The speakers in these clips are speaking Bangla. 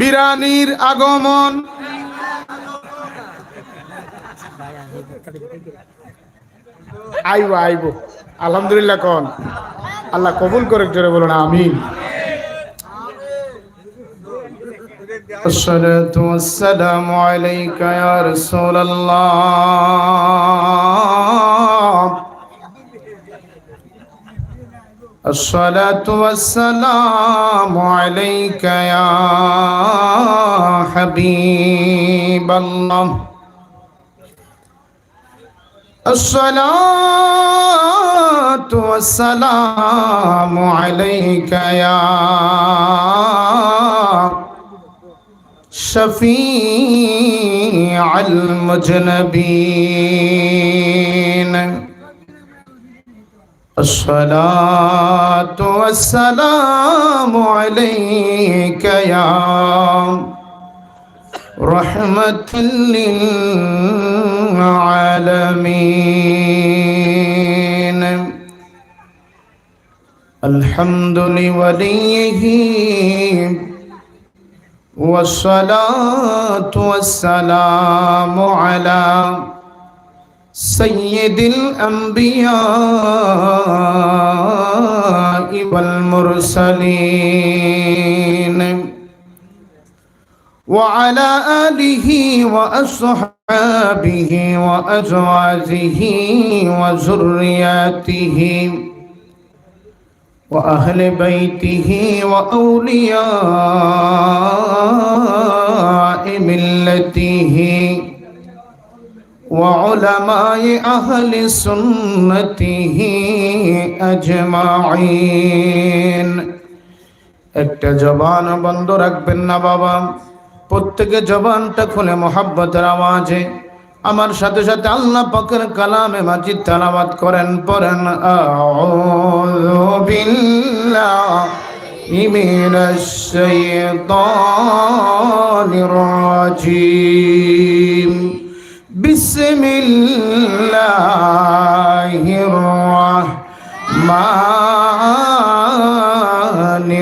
বিরানির আগমন আইব আইব আলহামদুলিল্লাহ কন আল্লাহ কবুল করে জোরে বলুন আমিন الصلاة والسلام عليك يا رسول الله الصلاة والسلام عليك يا حبيب الله. الصلاة والسلام عليك يا شفيع المجنبين. الصلاة والسلام عليك يا رحمة للعالمين. الحمد لوليه والصلاة والسلام على سيد الأنبياء والمرسلين. وعلى آله وأصحابه وأزواجه وذرياته وأهل بيته وأولياء ملته. وعلماء أهل سنته أجمعين একটা জবান বন্ধ রাখবেন না বাবা প্রত্যেকে জবানটা খুলে মোহাব্বতের আওয়াজে আমার সাথে সাথে আল্লাহ পাকের কালামে মাজিদ তালাবাত করেন পড়েন আউযু বিল্লাহি بسم الله الرحمن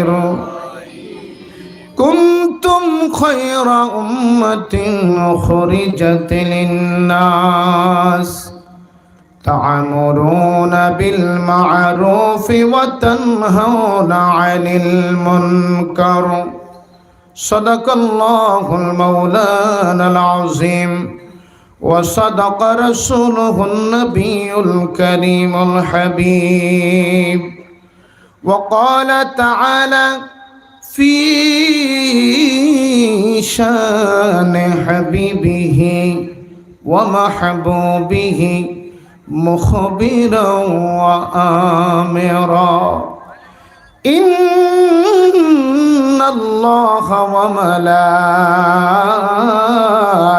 الرحيم. كنتم خير أمة أخرجت للناس تعمرون بالمعروف وتنهون عن المنكر. صدق الله المولان العظيم. وصدق رسوله النبي الكريم الحبيب. وقال تعالى في شان حبيبه ومحبوبه مخبرا وآمرا. إن الله وملائكته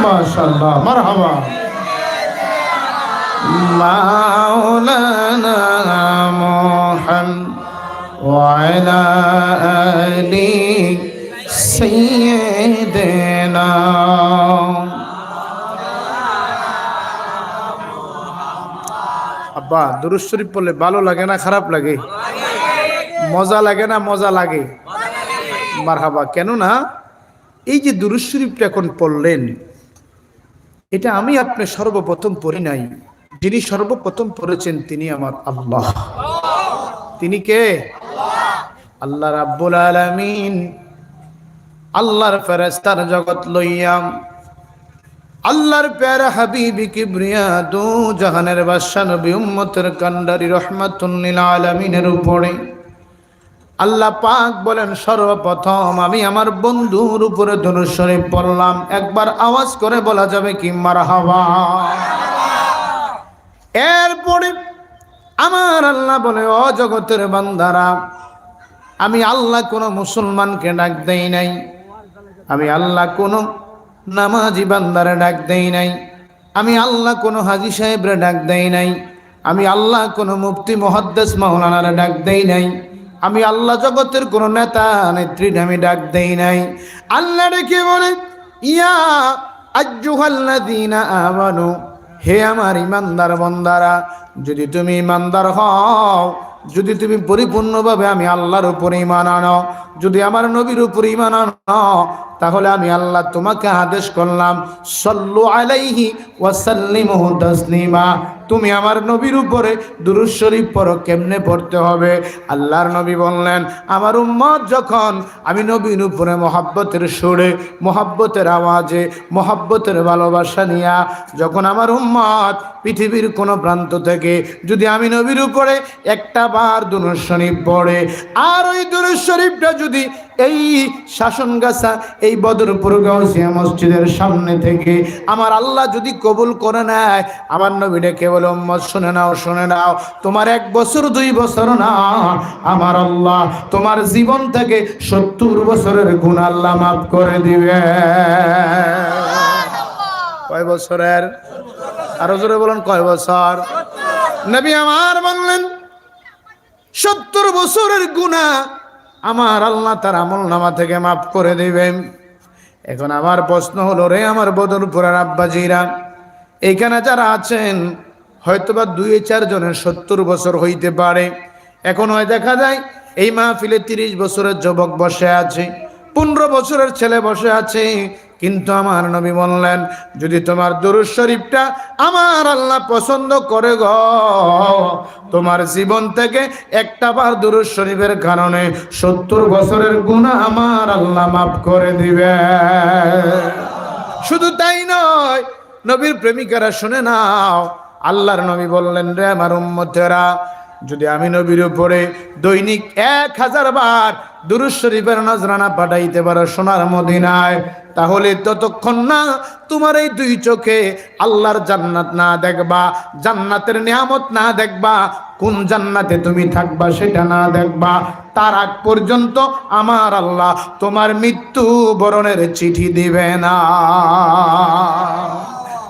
ما شاء الله مرحبا مولانا محمد وعلى آله سيدنا আব্বা দুরুদ শরীফ পড়লে ভালো লাগে না খারাপ লাগে মজা লাগে না মজা লাগে মারহাবা কেন না এই যে দুরুদ শরীফটা এখন পড়লেন এটা আমি আপনি সর্বপ্রথম পড়ি নাই। যিনি সর্বপ্রথম পড়েছেন তিনি আমার আল্লাহ। তিনি কে? আল্লাহ রাব্বুল আলামিন। আল্লাহর ফেরেস্তার জগৎ লইয়াম। আল্লাহর প্যারা হাবিবি কিবরিয়া দু জাহানের বাদশা নবী উম্মতের কান্ডারি রহমাতুল্লিল আলামিনের উপরে। আল্লাহ পাক বলেন, সর্বপ্রথম আমি আমার বন্ধুর উপরে ধনুশ্বরে পড়লাম। একবার আওয়াজ করে বলা যাবে কি মার হাওয়া এরপরে আমার আল্লাহ বলে অ জগতের বান্দারা, আমি আল্লাহ কোনো মুসলমানকে ডাক দেই নাই। আমি আল্লাহ কোনো নামাজি বান্দারে ডাক দেই নাই। আমি আল্লাহ কোনো হাজি সাহেবরে ডাক দেই নাই। আমি আল্লাহ কোনো মুফতি মহাদ্দেশ মাওলানারে ডাক দেই নাই। আমি আল্লাহ জগতের কোনো নেতা, নেত্রীর আমি ডাক দেই নাই। আল্লাহ ডেকে বলে, ইয়া আজ্জুহাল্লাযীনা আমানু, হে আমার ইমানদার বন্দারা, যদি তুমি ইমানদার হও, যদি তুমি পরিপূর্ণভাবে আমি আল্লাহর উপর ইমান আনো, যদি আমার নবীর উপর ইমান আনো, তাহলে আমি আল্লাহ তোমাকে আদেশ করলাম, সল্লু আলাইহি ওয়াসাল্লিমু তাসলিমা। তুমি আমার নবীর উপরে দুরুদ শরীফ পড়ো, কেমনে পড়তে হবে? আল্লাহর নবী বললেন, আমার উম্মত যখন আমি নবীর উপরে মহাব্বতের সুরে, মহাব্বতের আওয়াজে, মহাব্বতের ভালোবাসা নিয়া, যখন আমার উম্মত পৃথিবীর কোনো প্রান্ত থেকে যদি আমি নবীর উপরে একটা বার দুরুদ শরীফ পড়ে, আর ওই দুরুদ শরীফটা যদি এই শাসন গাছা এই বদরপুর গাউসিয়া মসজিদের সামনে থেকে আমার আল্লাহ যদি কবুল করে নেয়, আমার নবী ডেকে বলে উম্মত শুনে নাও শুনে নাও। তোমার এক বছর, দুই বছর না, আমার আল্লাহ তোমার জীবন থেকে সত্তর বছরের গুণ আল্লাহ মাফ করে দিবে। কয় বছরের? আরও জোরে বলেন, কয় বছর? নবী আমার বললেন, সত্তর বছরের গুণা আমার আল্লাহ তার আমল নামা থেকে মাফ করে দিবেন। এখন আমার প্রশ্ন হলো, রে আমার বদরপুরের আব্বাজিরা এইখানে যারা আছেন, হয়তোবা দুই চার জনের সত্তর বছর হইতে পারে। এখন হয় দেখা যায়, এই মাহফিলে তিরিশ বছরের যুবক বসে আছে, পনেরো বছরের ছেলে বসে আছে কিন্তু আমার নবী বললেন, যদি তোমার দুরুদ শরীফটা আমার আল্লাহ পছন্দ করে গ, তোমার জীবন থেকে একটা বার দুরুদ শরীফের কারণে সত্তর বছরের গুণা আমার আল্লাহ মাফ করে দিবে। শুধু তাই নয়, নবীর প্রেমিকারা শুনে নাও, আল্লাহর নবী বললেন, রে আমার উম্মতেরা যদি আমি নবীর উপরে দৈনিক এক হাজার বার দুরুজ শরীফের নজরানা পাঠাইতে পারো সোনার মদিনায়, তাহলে ততক্ষণ না তোমার এই দুই চোখে আল্লাহর জান্নাত না দেখবা, জান্নাতের নিয়ামত না দেখবা, কোন জান্নাতে তুমি থাকবা সেটা না দেখবা। তার আগ পর্যন্ত আমার আল্লাহ তোমার মৃত্যু বরণের চিঠি দিবে না।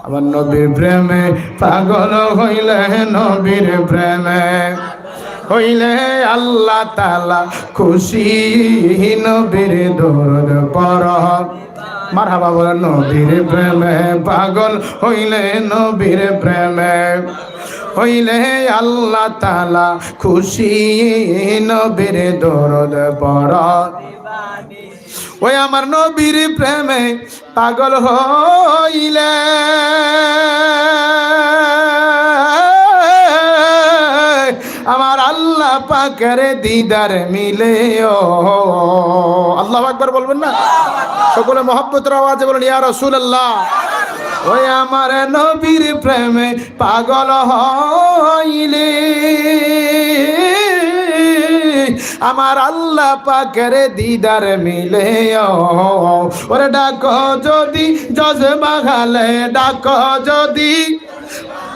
আমার নবীর প্রেমে পাগল হইলে নবীর প্রেমে। হইলে আল্লাহ তালা খুশি নবীর দৌড় পর মারহাবা বলে, নবীর প্রেমে পাগল হইলে নবীর প্রেমে। হইলে আল্লাহ তালা খুশি নবীর দৌড় পর ওই আমার নবীর প্রেমে পাগল হইলে। আমার আল্লাহ পাকের দিদার মিলে আল্লাহ একবার বলবেন না? সকলে মহব্বতের আওয়াজে বলেন, ইয়া রসুল আল্লাহ ওই আমার নবীর প্রেমে পাগল হইলে। আমার আল্লাহ পাকের দিদার মিলে ওরে ডাক যদি জজ বাগালে, ডাক যদি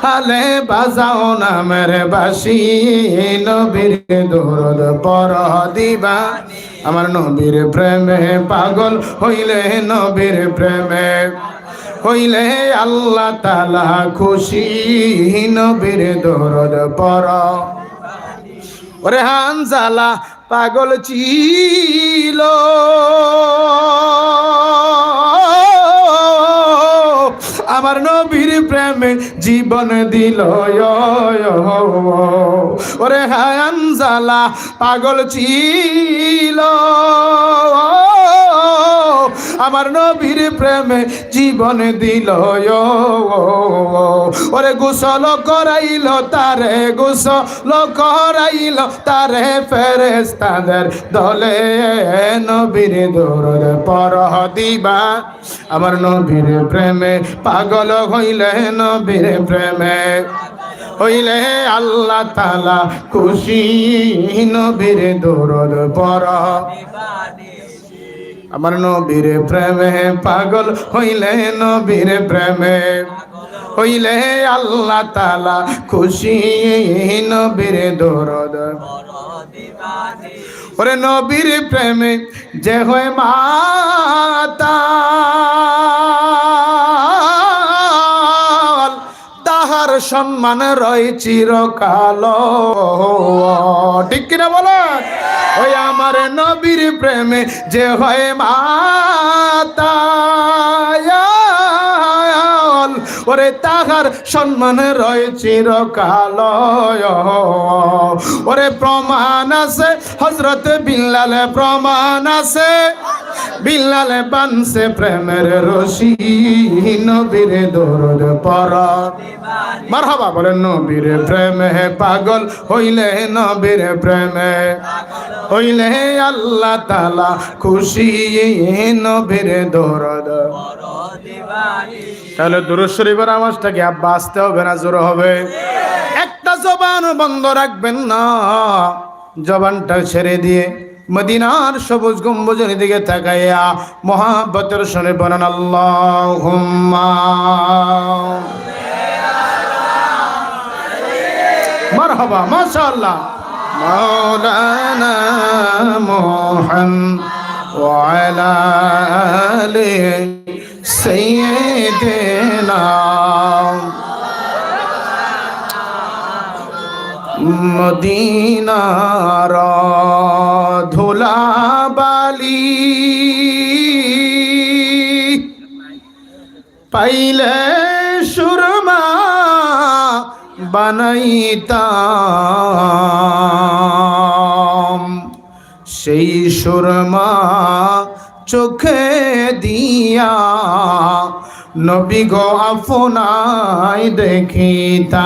হালে বাজাও না মেরে বাসি। নবীর দৌড় পর দিবা। আমার নবীর প্রেমে পাগল হইলে নবীর প্রেমে। হইলে আল্লাহ তালা খুশি, নবীর দৌড় পর ওরে হানজালা পাগল ছিল। আমার নবীর প্রেমে জীবন দিল ওরে হায়ানজালা পাগল ছিল। আমার নবীর প্রেমে জীবন দিল ওরে গোসল করাইল, তারে গোসল করাইল, তারে ফেরেস্তাদের দলে। নবীর দৌড় পর দিবা। আমার নবীর প্রেমে পাগল হইলে, নবীর প্রেমে হইলে আল্লাহ তালা খুশি, নবীর দৌড় পর আমার নবীর প্রেমে পাগল হইলে নবীর প্রেমে। হইলে আল্লাহ তালা খুশি নবীর দরদ। ওরে নবীর প্রেমে যে হয় মাতা, তাহার সম্মান রয় চিরকাল। ঠিক কিনা বলো? আমার নবীর প্রেমে যে হয় মাতা ওরে তাহার সম্মান রয় চিরকাল ওরে প্রমাণ আছে হজরত বিল্লাল প্রমাণ আছে। বিল্লাল বানছে প্রেমের রশি, নবীর দরদ পর। মারহাবা বলেন, নবীর প্রেমে পাগল হইলে নবীর প্রেমে। হইলে আল্লাহ তালা খুশি, নবীর দরদ তাহলে দুরুদ শরীফের আওয়াজটাকে আব্বা, আসতে হবে না জোর হবে? একটা জবান বন্ধ রাখবেন না। জবানটা ছেড়ে দিয়ে মদিনার সবুজ গম্বুজের দিকে তাকাইয়া মহাব্বতের শুনে বলেন আল্লাহ মারহাবা মাশাআল্লাহ মাওলানা মুহাম্মদ وعلى آل سيدنا মদিনার ধুলাবালি পাইলে সুরমা বানাইতাম। সেই সুরমা চোখে দিয়া নবী গো আপনাই দেখিতাম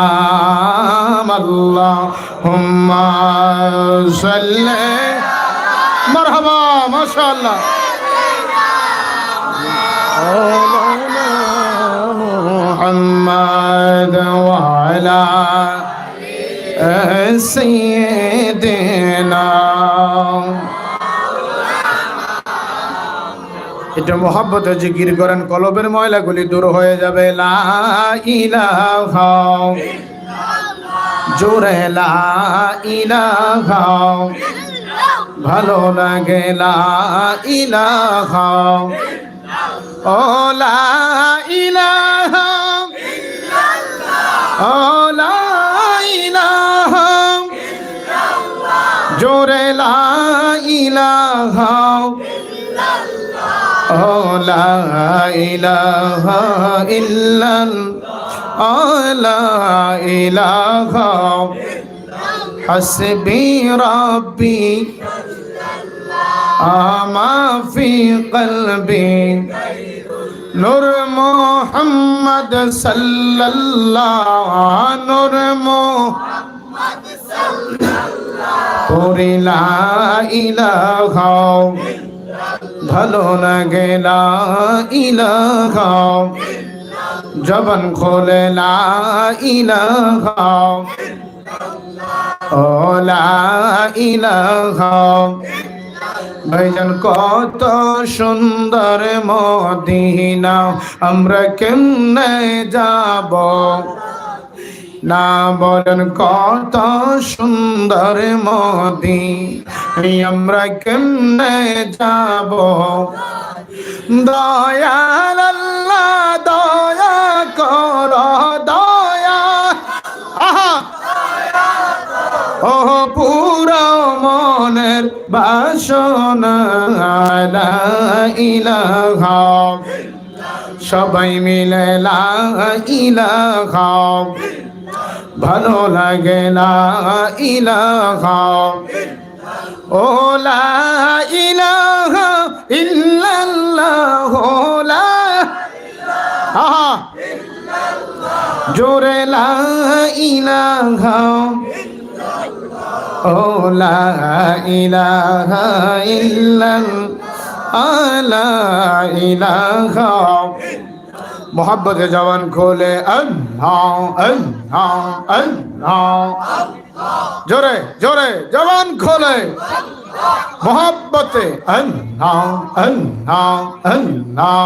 আল্লাহ হুম্মা সাল্লে মারহাবা মাশাআল্লাহ محمد وعلى سيدنا এটা মোহাব্বতে জিকির করেন, কলবের ময়লাগুলি দূর হয়ে যাবে। লা জোরে ভালো লাগে, লা ইলাহা লা জোরে, লা ইলাহা Oh, la ilaha illallah. Oh, la حسبي ربي ما في قلبي نور محمد صلى الله نور محمد صلى الله لا إله إلا ভালো লাগে, লা ইলাহা জবান খোলে, লা ইলাহা ও লা ইলাহা ভাইজান, কত সুন্দর মদিনা, আমরা কেমনে যাব? না বলেন কত সুন্দর মদি আমরা কেমনে যাব? দয়াল আল্লাহ, দয়া কর, দয়া। আহা। ও পুরো মনের বাসনা ইলাহা। সবাই মিলে লা ইলাহা। ভালো লাগে লা ইলাহা। ও লা ইলাহা ইল্লাল্লাহ লা আহা জোরে লা ইলাহা। ও লা ইলাহা ইল্লাল আলা ইলাহা। मोहब्बत जवन खोले। अल्लाह अल्लाह अल्लाह। जोरे जोरे, जवान खोले। मोहब्बत अल्लाह अल्लाह अल्लाह।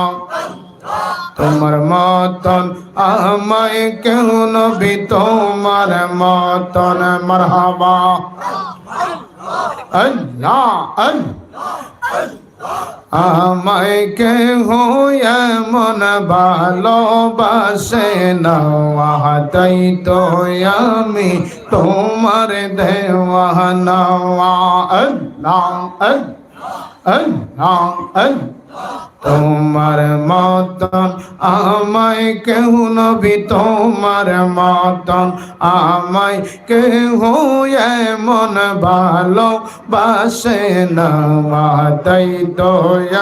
তোমার মতন আমায় কেহ নবী তোমার মতন মারহাবা আল্লাহ আল্লাহ আমায় কে এমন ভালোবাসে না। তাই তো আমি তোমার দেওয়ানা। আল্লাহ আল্লাহ আল্লাহ। তোমার মতন আমায় কেউ নবী? তোমার মতন আমায় কেউ এমন ভালো বাসে না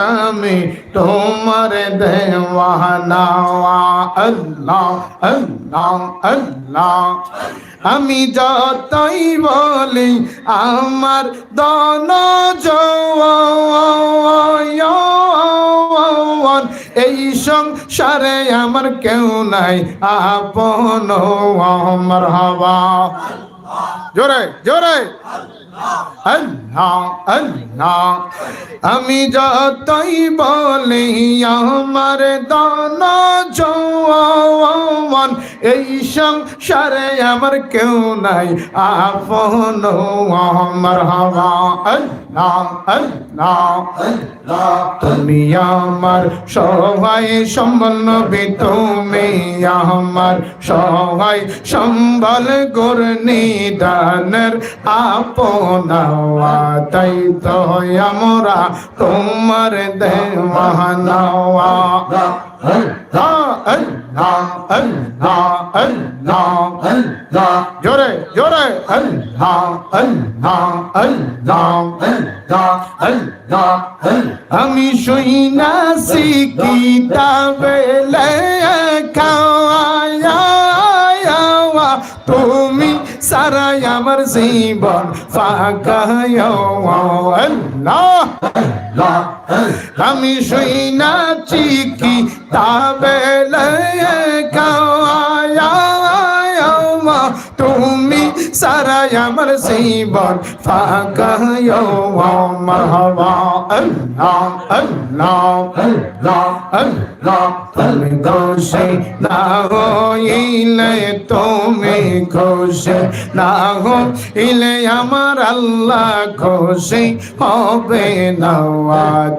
আমি তোমার দেওয়ানা। আল্লাহ আল্লাহ আল্লাহ। আমি যতই বলি আমার দন জওয়ান এই সংসারে আমার কেউ নাই, আপন আমার হওয়া জোরে জোরে। আমি যতই বলি, আমার দন জওয়ান এই সংসারে আমার কেউ নাই। আপন আমার হওয়া। তুমি আমার সহায় সম্বল তুমি আমার সহায় সম্বল গুর নিদানের আপনাওয়া তাই তো আমরা তোমার আল্লাহ আল্লাহ আল্লাহ আল্লাহ জোরে জোরে আল্লাহ আল্লাহ আল্লাহ আল্লাহ আল্লাহ আমি শুই না শিখি তাবে লেখা তুমি সারাই আমার জীবন আমি শুই নাচি কি তাবে লেখা সারাই আমার জীবন ফাঁকা মারহাবা আল্লাহ আল্লাহ আল্লাহ আল্লাহ তুমি খুশি না হইলে তুমি খুশি না হইলে আমার আল্লাহ খুশি হবে না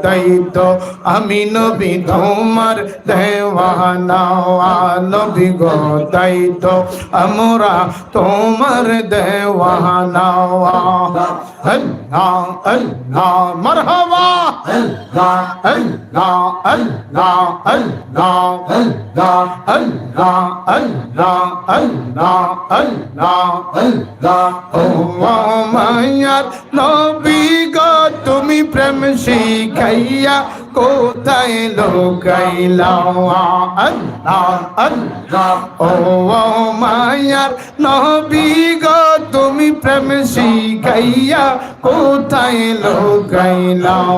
তাই তো আমি নবী তোমার দেওয়ানা নবী গো তাই তো আমরা তোমার দেওয়ানা আল্লাহ আল্লাহ মারহাবা আল্লাহ আল্লাহ আল্লাহ আল্লাহ আল্লাহ আল্লাহ আল্লাহ আল্লাহ আল্লাহ আল্লাহ ও মায়ার নবী গো তুমি প্রেম শিখাইয়া কোথায় লোকাইলাও আল্লাহ আল্লাহ, ও মায়ার নবী গো, তুমি প্রেম শিখাইয়া কোথায় লোকাইলাও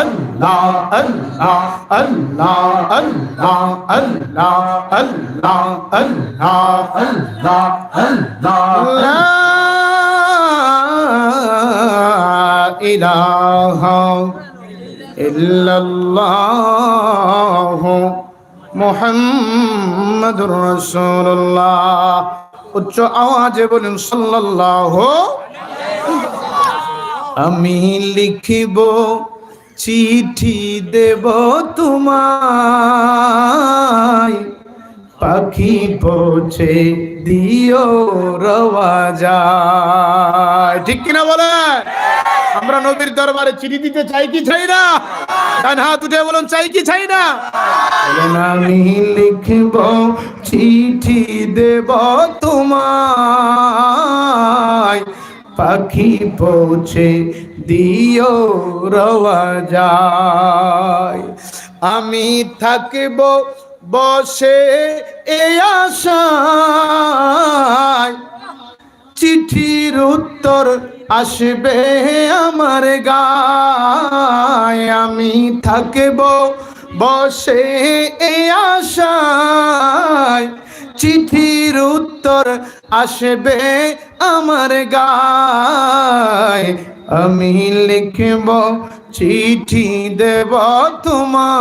আল্লাহ আল্লাহ আল্লাহ আল্লাহ আল্লাহ আল্লাহ আল্লাহ আল্লাহ আল্লাহ। ইলাহা ইল্লাল্লাহ মুহাম্মাদুর রাসূলুল্লাহ। উচ্চ আওয়াজে বলুন, সাল্লাল্লাহু আমি লিখিব, চিঠি দেব তোমায়। পাখি পৌঁছে দিও, রওয়া যায়। ঠিক কিনা বলে আমরা নবীর দরবারে চিঠি দিতে চাই কি চাই না? ডান হাত উঠে বলুন, চাই কি চাই না? আমি লিখব, চিঠি দেব তোমায়। পাখি পৌঁছে দিও, রওয়া যায়। আমি থাকব বসে এ আশায়। চিঠির উত্তর আসবে আমার গায়, আমি থাকব বসে এ আশায়। চিঠির উত্তর আসবে আমার গায়, আমি লিখব, চিঠি দেব তোমার